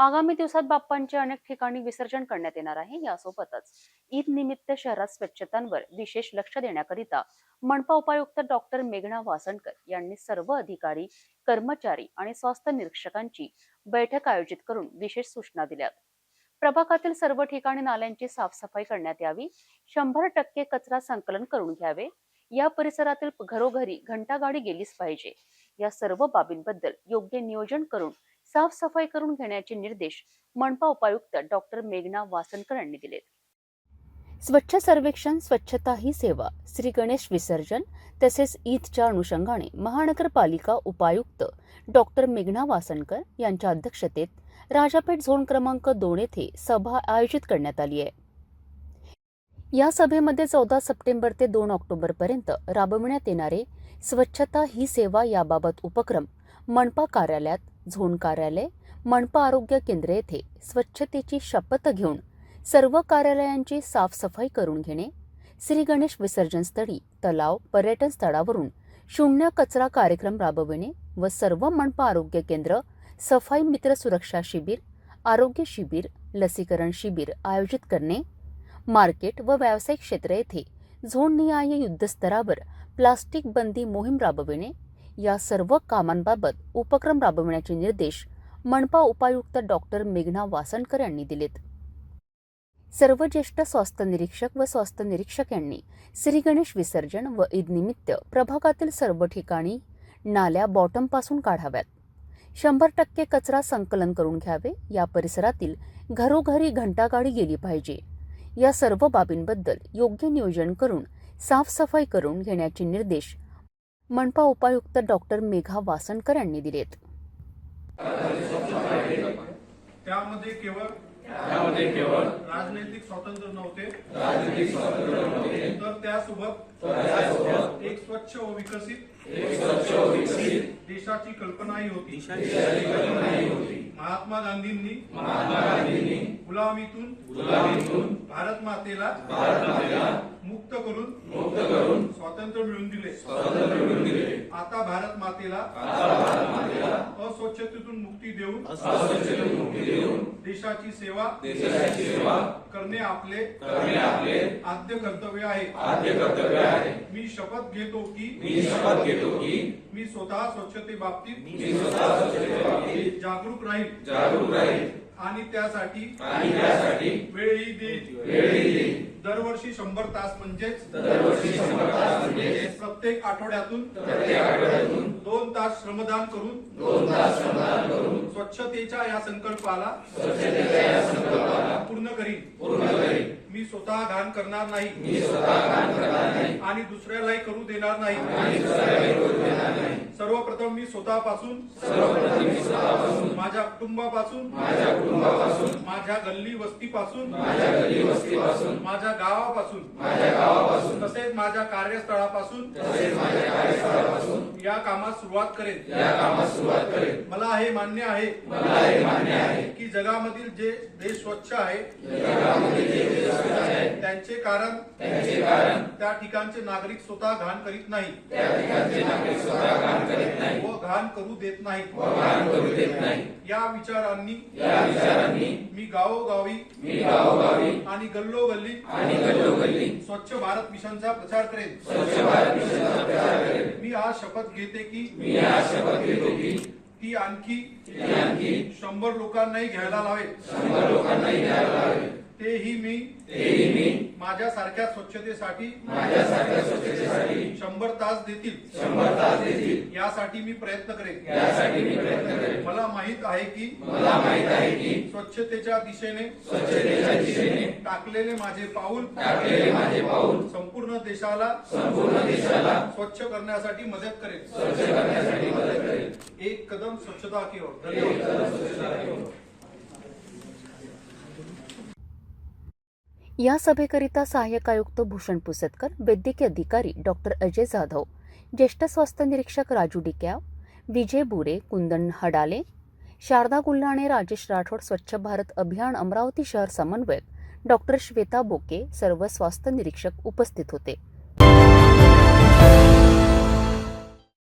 आगामी दिवसात बाप्पांचे अनेक ठिकाणी विसर्जन करण्यात येणार आहे यासोबतच ईद निमित्त शहरात स्वच्छतांवर विशेष लक्ष देण्याकरिता मनपा उपायुक्त डॉक्टर मेघना वासणकर यांनी सर्व अधिकारी कर्मचारी आणि स्वास्थ्य निरीक्षकांची बैठक आयोजित करून विशेष सूचना दिल्यात. प्रभागातील सर्व ठिकाणी नाल्यांची साफसफाई करण्यात यावी शंभर टक्के कचरा संकलन करून घ्यावे या परिसरातील घरोघरी घंटागाडी गेलीच पाहिजे या सर्व बाबींबद्दल योग्य नियोजन करून साफसफाई करून घेण्याचे निर्देश मनपा उपायुक्त डॉक्टर मेघना वासनकर यांनी दिलेत. स्वच्छ सर्वेक्षण स्वच्छता ही सेवा श्री गणेश विसर्जन तसेच ईदच्या अनुषंगाने महानगरपालिका उपायुक्त डॉक्टर मेघना वासनकर यांच्या अध्यक्षतेत राजापेठ झोन क्रमांक दोन येथे सभा आयोजित करण्यात आली आहे. या सभेमध्ये चौदा सप्टेंबर ते दोन ऑक्टोबरपर्यंत राबविण्यात येणारे स्वच्छता ही सेवा याबाबत उपक्रम मनपा कार्यालयात झोन कार्यालय मनपा आरोग्य केंद्र येथे स्वच्छतेची शपथ घेऊन सर्व कार्यालयांची साफसफाई करून घेणे श्री गणेश विसर्जन स्थळी तलाव पर्यटन स्थळावरून शून्य कचरा कार्यक्रम राबविणे व सर्व मनपा आरोग्य केंद्र सफाई मित्र सुरक्षा शिबिर आरोग्य शिबिर लसीकरण शिबिर आयोजित करणे मार्केट व व्यावसायिक क्षेत्र येथे झोननिहाय युद्धस्तरावर प्लास्टिक बंदी मोहीम राबविणे या सर्व कामांबाबत उपक्रम राबविण्याचे निर्देश मनपा उपायुक्त डॉक्टर मेघना वासनकर यांनी दिलेत. सर्व ज्येष्ठ स्वास्थ्य निरीक्षक व स्वास्थ्य निरीक्षक यांनी श्रीगणेश विसर्जन व ईदनिमित्त प्रभागातील सर्व ठिकाणी नाल्या बॉटमपासून काढाव्यात. शंभर टक्के कचरा संकलन करून घ्यावे या परिसरातील घरोघरी घंटागाडी गेली पाहिजे. या सर्व बाबींबद्दल योग्य नियोजन करून साफसफाई करून घेण्याचे निर्देश मनपा उपायुक्त डॉक्टर मेघा वासनकर यांनी दिलेत. त्यामध्ये केवळ त्यामध्ये केवळ राजनैतिक स्वातंत्र्य नव्हते. राजनीतिक स्वातंत्र्य नव्हते. तर त्यासोबत त्यासोबत एक स्वच्छ व विकसित एक स्वच्छ व विकसित देशाची कल्पनाही होती. देशाची कल्पनाही होती. महात्मा गांधींनी महात्मा गांधींनी गुलामीतून गुलामीतून भारत मातेला भारत मातेला मुक्त करून मुक्त करून स्वातंत्र्य मिळवून दिले. स्वातंत्र्य मिळवून दिले. आता भारत मातेला आता भारत मातेला अस्वच्छतेतून मुक्ती देऊन अस्वच्छतेतून मुक्ती देऊन देशाची सेवा देशाची सेवा करणे आपले करणे आपले आद्य कर्तव्य आहे. आद्य कर्तव्य आहे. मी शपथ घेतो की मी शपथ घेतो की मी स्वतः स्वच्छते बाबतीत मी स्वतः स्वच्छतेबाबतीत जागरूक राहील. जागरूक राहील. आणि त्यासाठी आणि त्यासाठी वेळही देईल देईल दरवर्षी शंभर तास म्हणजेच दरवर्षी शंभर तास म्हणजे प्रत्येक आठवड्यातून प्रत्येक आठवड्यातून दोन तास श्रमदान करून दोन तास श्रमदान करून स्वच्छतेच्या या संकल्पाला स्वच्छतेच्या या संकल्पाला पूर्ण करीन. पूर्ण करेन. मी स्वतः घाण करणार नाही. मी स्वतः काम करणार नाही. आणि दुसऱ्यालाही करू देणार नाही. आणि दुसऱ्यालाही करू देणार नाही. सर्वप्रथम मी स्वतःपासून सर्वप्रथम मी स्वतःपासून माझ्या कुटुंबापासून माझ्या कुटुंबापासून माझ्या गल्ली वस्तीपासून माझ्या गली वस्तीपासून माझ्या गावापासून माझ्या गावापासून तसेच माझ्या कार्यस्थळापासून तसेच माझ्या कार्यस्थळापासून या कामास सुरुवात करेन. या कामास सुरुवात करेन. मला हे मान्य आहे मला हे मान्य आहे की जगामधील जे देश स्वच्छ आहे जगामध्ये जे देश स्वच्छ आहेत त्यांचे कारण त्यांचे कारण त्या ठिकाणचे नागरिक स्वतः घाण करीत नाही. त्या ठिकाणचे नागरिक स्वतः काम करीत नाही. व घाण करू देत नाही. व काम करू देत नाही. या विचारांनी या विचारांनी मी गावोगावी मी गावोगावी आणि गल्लोगल्ली आणि गल्लोगल्ली स्वच्छ भारत मिशनचा प्रचार करेन. स्वच्छ भारत मिशनचा प्रचार करेन. मी आज शपथ घेते की मी आज शपथ घेतो की ती आणखी ती आणखी शंभर लोकांनाही घ्यायला लावेल शंभर लोकांनाही द्यायला लावेल तेही मी तेही मी माझ्यासारख्या स्वच्छतेसाठी माझ्यासारख्या स्वच्छतेसाठी शंभर तास देतील. शंभर तास देतील. यासाठी मी प्रयत्न करेन. यासाठी मी प्रयत्न करेन. मला माहीत आहे की मला माहीत आहे की स्वच्छतेच्या दिशेने स्वच्छतेच्या दिशेने टाकलेले माझे पाऊल टाकलेले माझे पाऊल संपूर्ण देशाला संपूर्ण देशाला स्वच्छ करण्यासाठी मदत करेल. स्वच्छ करण्यासाठी मदत करेल. एक कदम स्वच्छता की ओर. धन्यवाद. या सभेकरिता सहाय्यक आयुक्त भूषण पुसतकर वैद्यकीय अधिकारी डॉक्टर अजय जाधव ज्येष्ठ स्वास्थ्य निरीक्षक राजू डिक्याव विजय बुरे कुंदन हडाले शारदा गुल्हाणे राजेश राठोड स्वच्छ भारत अभियान अमरावती शहर समन्वयक डॉक्टर श्वेता बोके सर्व स्वास्थ्य निरीक्षक उपस्थित होते.